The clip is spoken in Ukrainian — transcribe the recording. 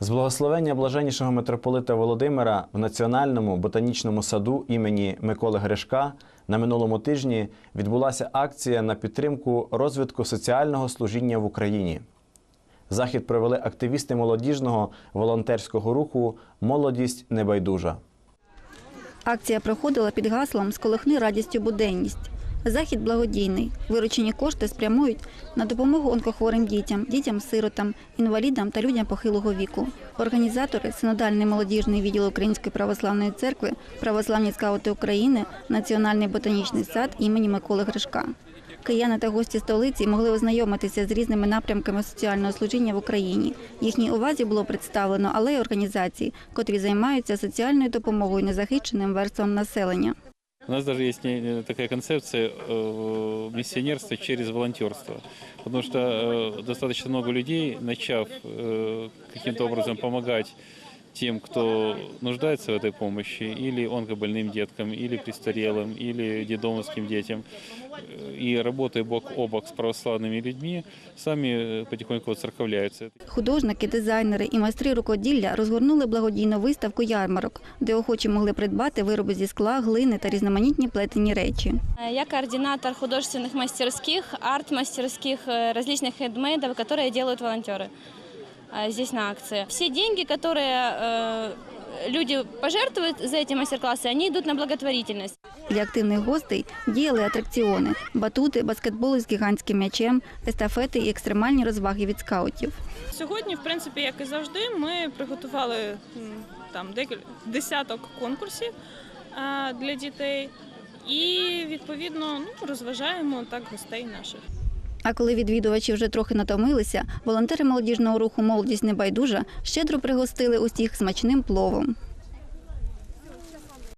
З благословення блаженнішого митрополита Володимира в Національному ботанічному саду імені Миколи Гришка на минулому тижні відбулася акція на підтримку розвитку соціального служіння в Україні. Захід провели активісти молодіжного волонтерського руху Молодість небайдужа. Акція проходила під гаслом Сколихни радістю буденність. Захід благодійний. Виручені кошти спрямують на допомогу онкохворим дітям, дітям-сиротам, інвалідам та людям похилого віку. Організатори синодальний молодіжний відділ Української православної церкви, православні скаути України, Національний ботанічний сад імені Миколи Гришка. Кияни та гості столиці могли ознайомитися з різними напрямками соціального служіння в Україні. Їхній увазі було представлено алеї організацій, котрі займаються соціальною допомогою незахищеним верствам населення. У нас даже есть не- такая концепция э, миссионерства через волонтерство. Потому что э, достаточно много людей, начав э, каким-то образом помогать тем, кто нуждается в этой помощи, или онкобольным деткам, или престарелым, или детдомовским детям, э, и работая бок о бок с православными людьми, сами э, потихоньку воцерковляются. Художники, дизайнери і майстри рукоділля розгорнули благодійну виставку ярмарок, де охочі могли придбати вироби зі скла, глини та різноманітні плетені речі. Я координатор художественных мастерских, арт-мастерских, э, различных хендмейдов, которые делают волонтеры э, здесь на акции. Все деньги, которые э, люди пожертвуют за эти мастер-классы, они идут на благотворительность. Для активних гостей діяли атракціони, батути, баскетболи з гігантським м'ячем, естафети і екстремальні розваги від скаутів. Сьогодні, в принципі, як і завжди, ми приготували м, там декілька десяток конкурсів е, для дітей і відповідно ну, розважаємо так гостей наших. А коли відвідувачі вже трохи натомилися, волонтери молодіжного руху Молодість небайдужа щедро пригостили усіх смачним пловом.